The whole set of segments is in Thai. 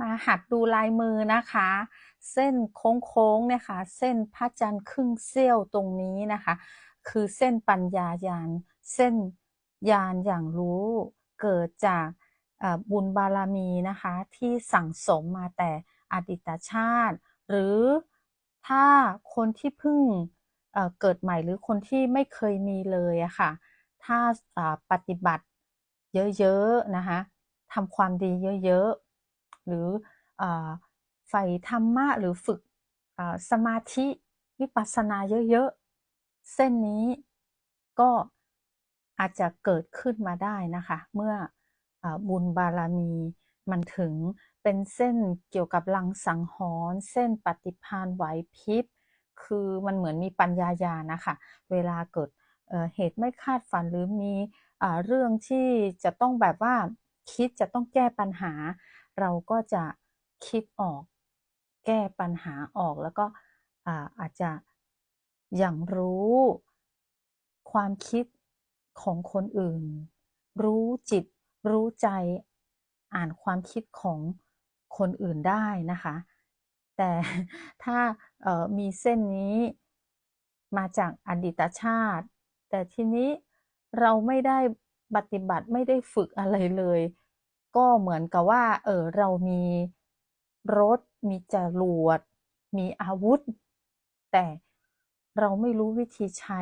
มาหัดดูลายมือนะคะ เส้นโค้งๆเนี่ยค่ะเส้นพระจันทร์ครึ่งเสี้ยวตรงนี้นะคะ คือเส้นปัญญายานเส้นยานอย่างรู้เกิดจากบุญบารมีนะคะที่สั่งสมมาแต่อดีตชาติ หรือถ้าคนที่เพิ่งเกิดใหม่หรือคนที่ไม่เคยมีเลยอะค่ะ ถ้าปฏิบัติเยอะๆนะคะทำความดีเยอะๆ หรือใฝ่ธรรมะหรือฝึกสมาธิวิปัสสนาเยอะๆ เส้นนี้ก็อาจจะเกิดขึ้นมาได้นะคะ เมื่ออบุญบารมีมันถึงเป็นเส้นเกี่ยวกับลังสังหรณ์เส้นปฏิพานไหวพริบคือมันเหมือนมีปัญญาญาณนะคะ เวลาเกิดเหตุไม่คาดฝันหรือมีเรื่องที่จะต้องแบบว่าคิดจะต้องแก้ปัญหา เราก็จะคิดออก แก้ปัญหาออกแล้วก็อาจจะอย่างรู้ความคิดของคนอื่น รู้จิต รู้ใจอ่านความคิดของคนอื่นได้นะคะ แต่ถ้ามีเส้นนี้มาจากอดีตชาติ แต่ทีนี้เราไม่ได้ปฏิบัติไม่ได้ฝึกอะไรเลย ก็เหมือนกับว่า เออเรามีรถ มีจรวด มีอาวุธ แต่เราไม่รู้วิธีใช้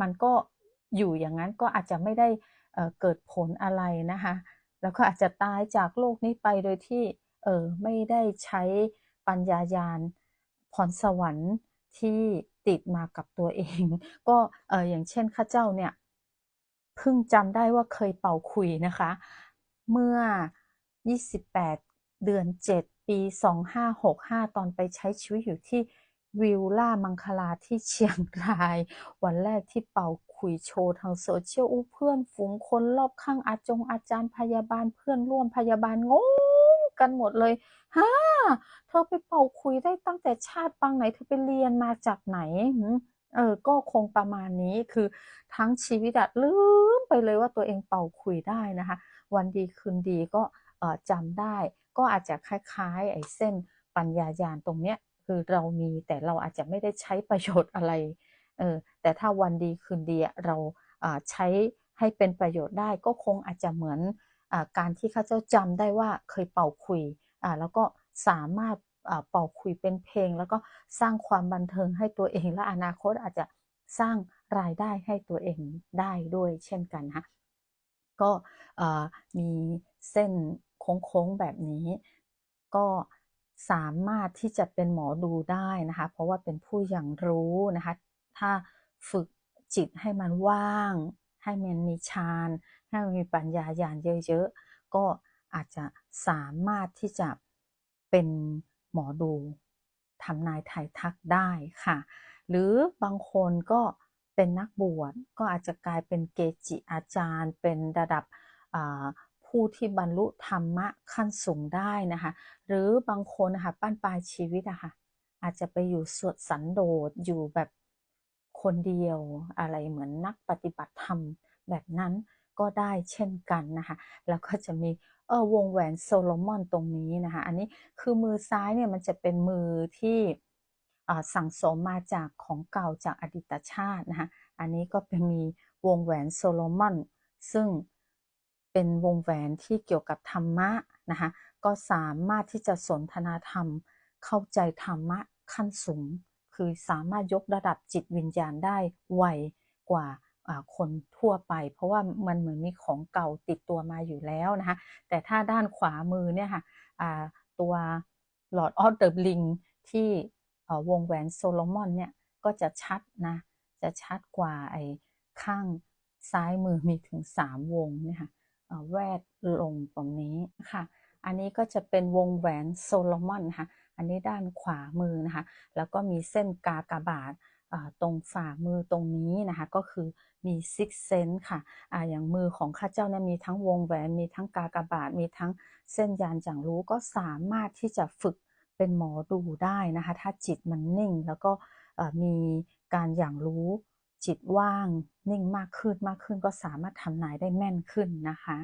มันก็อยู่อย่างนั้นก็อาจจะไม่ได้เกิดผลอะไรนะคะแล้วก็อาจจะตายจากโลกนี้ไปโดยที่เออไม่ได้ใช้ปัญญายาณพรสวรรค์ที่ติดมากับตัวเอง ก็เอออย่างเช่นข้าเจ้าเนี่ยเพิ่งจำได้ว่าเคยเป่าคุยนะคะ เมื่อ 28 เดือน 7 ปี 2565 ตอนไปใช้ชีวิตอยู่ที่วิลล่ามังคลาที่เชียงราย วันแรกที่เป่าคุยโชว์ทางโซเชียลอู้เพื่อนฝูงคนรอบข้างอาจงอาจารย์พยาบาลเพื่อนร่วมพยาบาลงงกันหมดเลยฮ่าเธอไปเป่าคุยได้ตั้งแต่ชาติปังไหนเธอไปเรียนมาจากไหนเออ ก็คงประมาณนี้คือทั้งชีวิตอะลืมไปเลยว่าตัวเองเป่าคุยได้นะคะ วันดีคืนดีก็จำได้ ก็อาจจะคล้ายๆไอ้เส้นปัญญายาณตรงเนี้ยคือเรามีแต่เราอาจจะไม่ได้ใช้ประโยชน์อะไรเออแต่ถ้าวันดีคืนดีเราใช้ให้เป็นประโยชน์ได้ก็คงอาจจะเหมือนอการที่ข้าเจ้าจำได้ว่าเคยเป่าคุยแล้วก็สามารถเป่าคุยเป็นเพลง แล้วก็สร้างความบันเทิงให้ตัวเอง และอนาคตอาจจะสร้างรายได้ให้ตัวเองได้ด้วยเช่นกันนะก็ มีเส้นโค้งๆแบบนี้ ก็สามารถที่จะเป็นหมอดูได้นะคะ เพราะว่าเป็นผู้อย่างรู้นะคะ ถ้าฝึกจิตให้มันว่าง ให้มันมีฌานให้มันมีปัญญาญาณเยอะๆ ก็อาจจะสามารถที่จะเป็นหมอดูทำนายไทยทักได้ค่ะ หรือบางคนก็เป็นนักบวชก็อาจจะกลายเป็นเกจิอาจารย์ เป็นระดับ ผู้ที่บรรลุธรรมะขั้นสูงได้นะคะหรือบางคนนะคะปั้นปลายชีวิตอะคะ่ะอาจจะไปอยู่สวดสันโดษอยู่แบบคนเดียวอะไรเหมือนนักปฏิบัติธรรมแบบนั้นก็ได้เช่นกันนะคะแล้วก็จะมีเออวงแหวนโซโลมอนตรงนี้นะคะอันนี้คือมือซ้ายเนี่ยมันจะเป็นมือที่สั่งสมมาจากของเก่าจากอดีตชาตินะคะอันนี้ก็เป็นมีวงแหวนโซโลมอนซึ่ง เป็นวงแหวนที่เกี่ยวกับธรรมะนะคะก็สามารถที่จะสนทนาธรรม เข้าใจธรรมะขั้นสูง คือสามารถยกระดับจิตวิญญาณได้ไวกว่าคนทั่วไป เพราะว่ามันเหมือนมีของเก่าติดตัวมาอยู่แล้วนะคะแต่ถ้าด้านขวามือเนี่ยค่ะตัว Lord of the Ring ที่วงแหวนโซโลมอนเนี่ยก็จะชัดนะ จะชัดกว่าไอ้ข้างซ้ายมือมีถึง 3 วงเนี่ยค่ะ แวดลงตรงนี้ค่ะ อันนี้ก็จะเป็นวงแหวนโซโลมอนนะคะอันนี้ด้านขวามือนะคะ แล้วก็มีเส้นกากบาทตรงฝ่ามือตรงนี้นะคะ ก็คือมีซิกเซนค่ะออย่างมือของข้าเจ้าเนี่ยมีทั้งวงแหวน มีทั้งกากบาท มีทั้งเส้นยานจังรู้ก็สามารถที่จะฝึกเป็นหมอดูได้นะคะ ถ้าจิตมันนิ่งแล้วก็มีการอย่างรู้ จิตว่างนิ่งมากขึ้นมากขึ้นก็สามารถทำนายได้แม่นขึ้นนะคะ